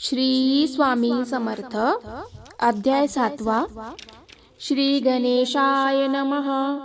श्री स्वामी समर्थ. अध्याय सातवा. श्री गणेशाय नमः.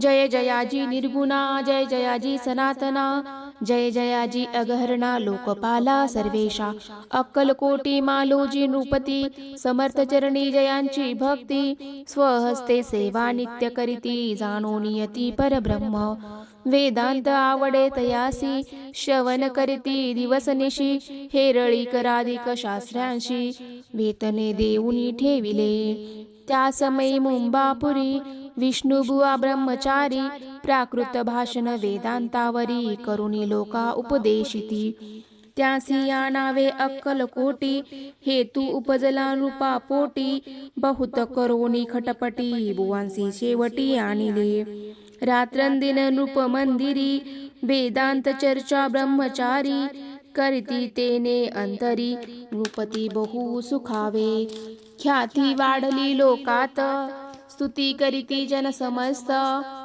जय जयाजी निर्गुणा जय जयाजी सनातना जय जयाजी अगहरणा लोकपाला सर्वेशा. अक्कलकोटी मालोजी नृपती समर्थ चरणी जयांची भक्ती. स्वहस्ते सेवा नित्य करीती जाणो नियती परब्रह्म. वेदांत आवडे तयासी श्रवण करीती दिवसनिशी हेरळी कराधिक शास्त्रांशी वेतने देऊनी ठेविले. त्या समयी मुंबापुरी विष्णुबुवा ब्रह्मचारी प्राकृत भाषण वेदांतावरी करुणी लोका उपदेशिती. त्यासी या नावे अक्कलकोटी हेतू उपजला रूपा पोटी बहुत करोनी खटपटी बुवांसी शेवटी आणिले. रात्रंदिन नृप मंदिरी वेदांत चर्चा ब्रह्मचारी करती तेने अंतरी नृपती बहु सुखावे। ख्याती वाढली लोकात स्तुती करीती जन समस्त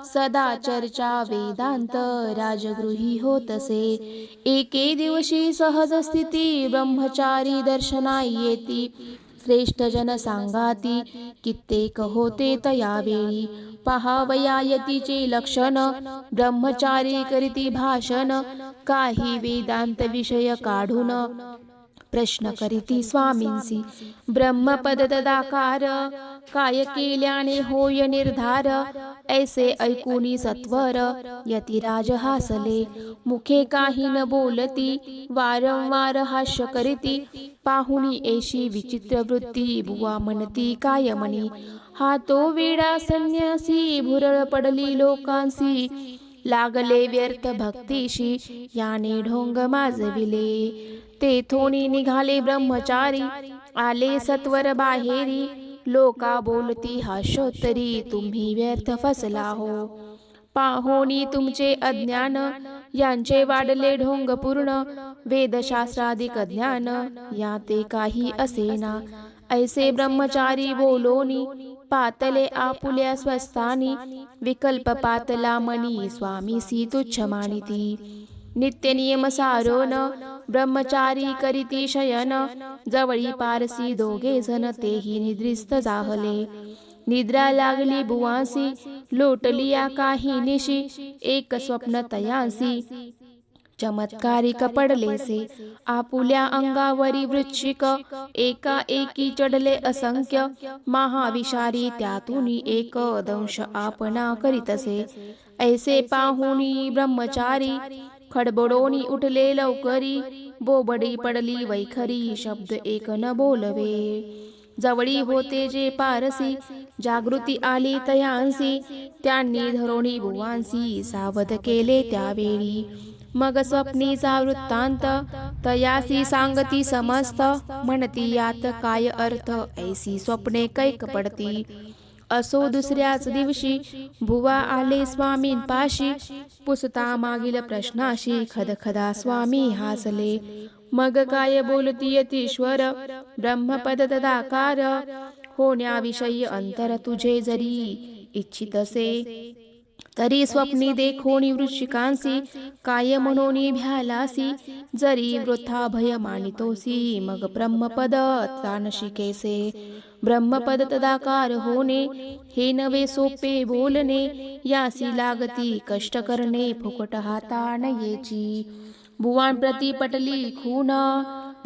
सदा चर्चा वेदांत राजगृही होतसे। एके दिवशी सहज स्थिती ब्रह्मचारी दर्शना येती श्रेष्ठ जन सांगाती कित्येक होते तयावेळी पहावया यतीचे लक्षण ब्रह्मचारी करीती भाषण काही वेदांत विषय काढून प्रश्न करीती स्वामींसी ब्रह्मपद तदाकार काय केल्याने होय निर्धार ऐसे ऐकुनी सत्वर यतिराज हासले मुखे काही न बोलती वारंवार हास्य करीती पाहुणी एशी विचित्र वृत्ती बुवा म्हणती काय म्हणी हा तो वेडा संन्यासी भुरळ पडली लोकांसी लागले व्यर्थ भक्तीशी याने ढोंग माजविले तेथोनी निघाले ब्रह्मचारी. आले सत्वर बाहेरी. लोका बोलती हा शोतरी तुम्ही व्यर्थ फसला हो. पाहोनी तुमचे अज्ञान. यांचे वाढले ढोंग पूर्ण. वेदशास्त्राधिक ज्ञान. या ते काही असेना. ऐसे ब्रह्मचारी बोलोनी. पातले आपुल्या स्वस्तानी विकल्प पातला मनी स्वामीसी तुच्छ मानिती. नित्य नियम सारोन ब्रह्मचारी करीती शयन जवळी पारसी दोघे जण तेही निद्रिस्त जाहले. निद्रा लागली बुवासी लोटलिया काही निशी एक स्वप्न तयांसी. चमत्कारिक पडलेसे आपुल्या अंगावरी वृश्चिक एका एकी चढले असंख्य महाविषारी त्यातून एक दंश आपणा करीतसे. ऐसे पाहुनी ब्रह्मचारी खडबडोनी उठले लवकरी. बोबडी पडली वैखरी शब्द एक न बोलवे. जवळी होते जे पारसी जागृती आली तयांसी. त्यांनी धरोणी बुवांसी सावध केले त्यावेळी. मग स्वप्नीचा वृत्तांत तयासी सांगती समस्त. म्हणती यात काय अर्थ? ऐसी स्वप्ने कैक पडती. असो दुसऱ्याच दिवशी. भुवा आले स्वामींपाशी पुसता मागील प्रश्नाशी खदखदा स्वामी हासले. मग काय बोलती तीश्वर ब्रह्मपद तदाकार. होण्याविषयी अंतर तुझे जरी. इच्छितसे तरी स्वप्नी देखोनी वृश्चिकांसी काय म्हणोनी भ्यालासी जरी वृथा भय मानितोसी मग ब्रह्मपद शिकेसे ब्रह्मपद तदाकार होणे हे नवे सोपे बोलणे यासी लागती कष्ट करणे फुकट हाता नयेची बुवान प्रती पटली खून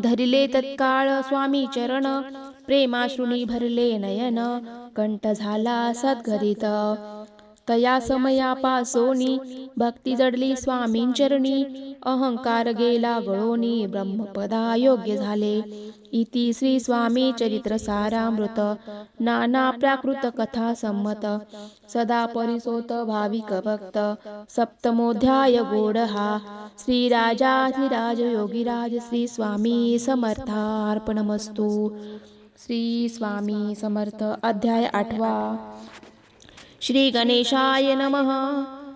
धरिले तत्काळ स्वामी चरण प्रेमाश्रुनी भरले नयन कंठ झाला सद्गरित तया समयापासोनी भक्ती जडली स्वामींचरणी अहंकार गेला गळोनी ब्रह्मपदा योग्य झाले। इति श्री स्वामी चरित्र सारामृत नाना प्राकृत कथा संमत सदा परिसोत भाविक भक्त सप्तमोध्याय गोडहा श्री राजाधिराज योगीराज श्री स्वामी समर्थार्पणमस्तु। श्री स्वामी समर्थ अध्याय आठवा। श्री गणेशाय नमः।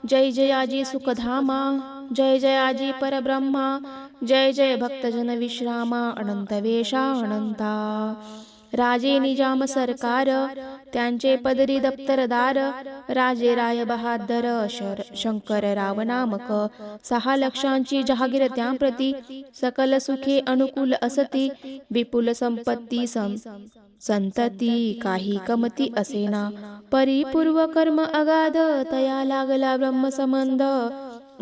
जय जयाजी सुखधामा। जय जयाजी परब्रह्मा। जय जय भक्तजन विश्रामा। अनंतवेशा अनंता राजे निजाम सरकार त्यांचे पदरी दप्तरदार राजे राय बहादर शर शंकरराव नामक सहा लक्षांची जहागीर त्याप्रती सकल सुखे अनुकूल असती विपुल संपत्ती सं संतती काही कमती असेना परिपूर्व कर्म अगाध तया लागला ब्रह्मसंबंध.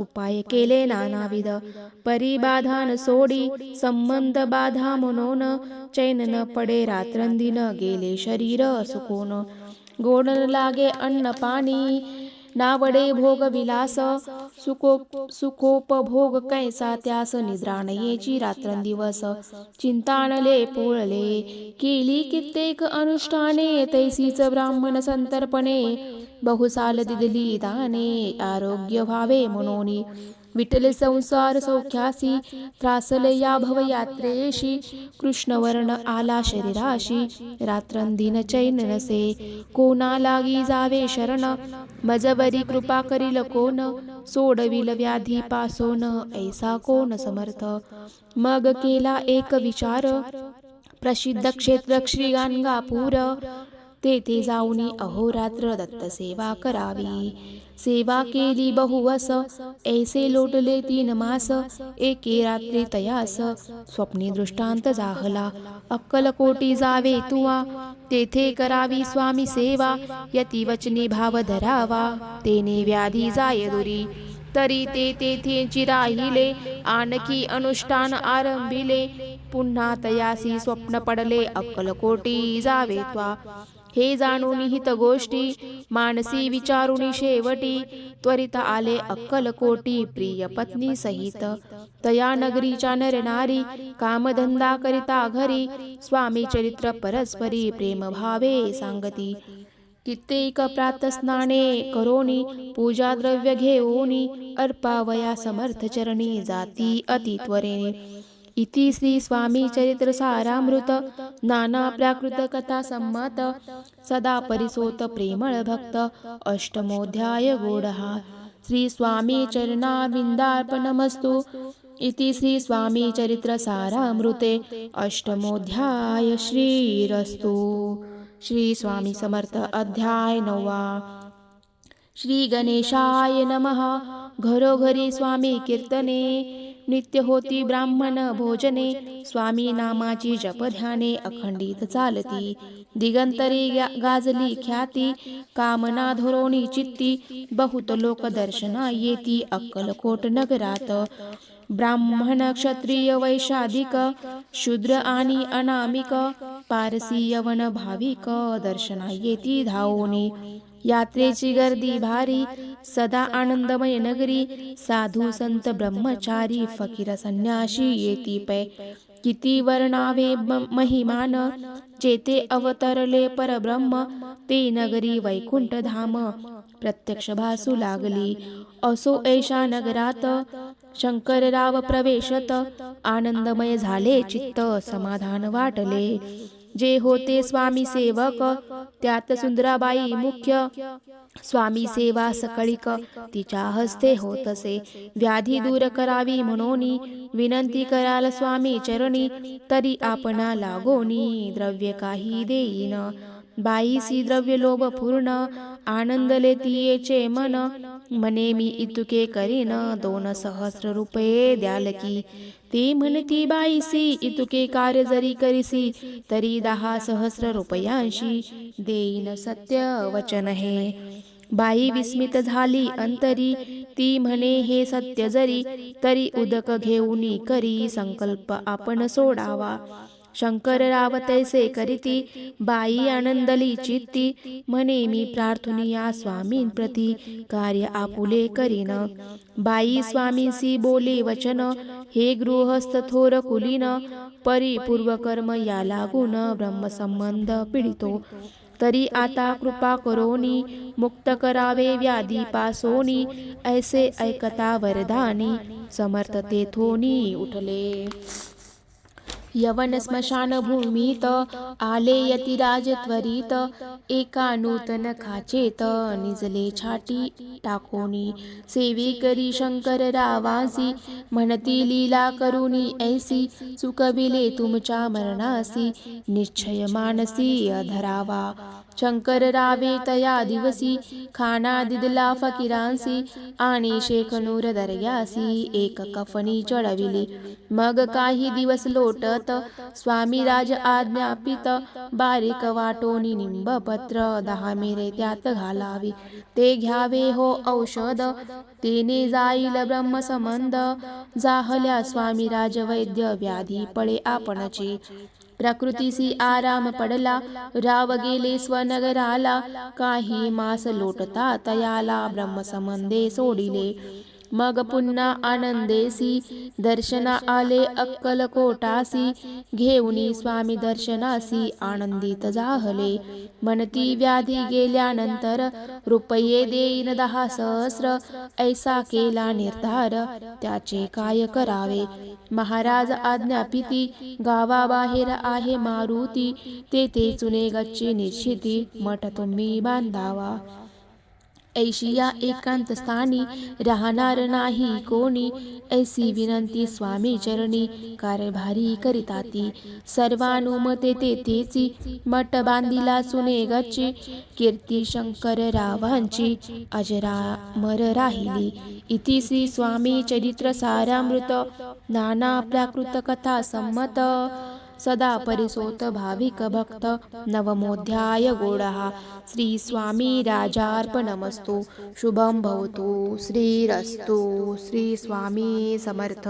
उपाय केले नानाविध। परिबाधान सोडी संबंध बाधा म्हणून चैन न पडे रात्रंदिन गेले शरीर सुकून गोड न लागे अन्न पाणी नावडे भोग विलास सुखो सुखोपभोग कैसा त्यास निद्रा नयेची रात्रंदिवस. चिंताणले पोळले केली कित्येक अनुष्ठाने तैसीच ब्राह्मण संतर्पणे. बहुसाल दिदली दाने आरोग्य व्हावे म्हणून विठले संसार सौख्यासी त्रासले या भवयात्रेशी कृष्णवर्ण आला शरीराशी रात्रंदिन चैन नसे कोणा लागी जावे शरण मजबरी कृपा करील कोण सोडविल व्याधी पासोन ऐसा कोण समर्थ? मग केला एक विचार प्रसिद्ध क्षेत्र श्री गाणगापूर तेथे जाऊनी अहोरात्र दत्त सेवा करावी. सेवा केली बहुवस. ऐसे लोटले तीन मास. एके रात्री तयास. स्वप्नी दृष्टांत जाहला अक्कलकोटी जावे तुवा. तेथे करावी स्वामी सेवा. यती वचनी भाव धरावा. तेने व्याधी जाय दुरी. तरी ते तेथे चिराहिले आणखी अनुष्ठान आरंभिले. पुन्हा तयासी स्वप्न पडले. अक्कलकोटी जावे त्वा. हे जाणून हित गोष्टी मानसी विचारुनी शेवटी त्वरित आले अक्कलकोटी प्रिय पत्नी सहित. तया नगरीच्या नरनारी कामधंदा करिता घरी स्वामी चरित्र परस्परी प्रेम भावे सांगती. कित्येक प्रातस्नाने करोनी पूजा द्रव्य घेऊनी अर्पावया समर्थ चरणी जाती अति त्वरेने इति श्री स्वामी चरित्र सारामृत नाना प्राकृत कथा संमत सदा परिसोत प्रेमळ भक्त अष्टमोध्याय गोडहा श्री स्वामी चरणाविंदार्पणमस्तु इति श्री स्वामी चरित्र सारामृते अष्टमोध्याय श्रीरस्तु श्री स्वामी समर्थ अध्याय नववा श्री गणेशाय नमः। घरोघरी स्वामी कीर्तने नित्य होती ब्राह्मण भोजने स्वामी नामाची जपध्याने अखंडित चालती. दिगंतरी गाजली ख्याती कामना धोरोणी चित्ती बहुत लोक दर्शना येती अक्कलकोट नगरात. ब्राह्मण क्षत्रिय वैशाधिक शूद्र आणि अनामिक पारसी यवन भाविक दर्शना येती धावोनी. यात्रेची गर्दी भारी सदा आनंदमय नगरी साधू संत ब्रह्मचारी फकीर संन्याशी येती पै. किती वर्णावे म- महिमान चेते अवतरले परब्रह्म ते नगरी वैकुंठ धाम प्रत्यक्ष भासू लागली असो ऐशा नगरात. शंकरराव प्रवेशत आनंदमय झाले चित्त समाधान वाटले. जे होते स्वामी सेवक त्यात सुंदराबाई मुख्य स्वामी सेवा सकळीक तिच्या हस्ते होतसे. व्याधी दूर करावी म्हणून विनंती कराल स्वामी चरणी तरी आपणा लागोनी द्रव्य काही देईन. बाईसी द्रव्य लोभ पूर्ण आनंदले तियेचे मन म्हणे मी इतुके करीन दोन सहस्र रुपये द्याल की. ती म्हणती बाईसी इतुके कार्य जरी करीसी तरी दहा सहस्र रुपयांशी देईन सत्य वचन हे. बाई विस्मित झाली अंतरी ती म्हणे हे सत्य जरी तरी उदक घेऊनी करी संकल्प आपण सोडावा. शंकरराव तैसे करीती बाई आनंदली चित्ती म्हणे मी प्रार्थनिया स्वामीं प्रती कार्य आपुले करीन. बाई स्वामीसी बोले वचन हे गृहस्थ थोर कुलीन परिपूर्व कर्म या लागून ब्रह्मसंबंध पिडितो. तरी आता कृपा करोनी मुक्त करावे व्याधी पासोनी ऐसे ऐकता वरदानी समर्थ तेथोनी उठले. यवन स्मशानभूमीत आले यतिराज त्वरित एका नूतन खाचेत निजले छाटी टाकोनी सेवे करी शंकर रावासी म्हणती लीला करुणी ऐसी चुकविले तुमच्या मरणासी निश्चय मानसी अधरावा। शंकर रावे तया दिवसी खाना दिदला फकीरांसी आणि शेखनूर दर्ग्यासी एक कफनी चढविली. मग काही दिवस लोटत स्वामी राज आज्ञापित बारीक वाटोनी निंबपत्र दहा मेरे त्यात घालावी. ते घ्यावे हो औषध तेने जाईल ब्रह्मसंबंध जाहल्या स्वामी राज वैद्य व्याधी पळे आपणची. प्रकृतीसी आराम पडला राव गेले स्वनगराला काही मास लोटता तयाला ब्रह्मसंबंधे सोडिले मग पुन्हा आनंदेसी दर्शना आले अक्कलकोटासी घेऊनी स्वामी दर्शनासी आनंदित जाहले. म्हणती व्याधी गेल्यानंतर रुपये देईन दहा सहस्र ऐसा केला निर्धार त्याचे काय करावे? महाराज आज्ञापिती गावाबाहेर आहे मारुती तेथे चुने गच्ची निश्चिती मठ तुम्ही बांधावा. ऐशिया एकांत स्थानी राहणार नाही कोणी. ऐसी विनंती स्वामी चरणी कार्यभारी करिताती. सर्वानुमते तेथेची मठ बांधिला सुने गच्ची. कीर्ती शंकर रावांची अजरामर राहिली. इति श्री स्वामी चरित्र सारामृत. नाना प्राकृत कथा संमत. सदा परिसोत भाविक भक्त नवमोध्याय गोडहा श्री स्वामी राजार्पणमस्तु। शुभं भवतु। श्रीरस्तु। श्री स्वामी समर्थ।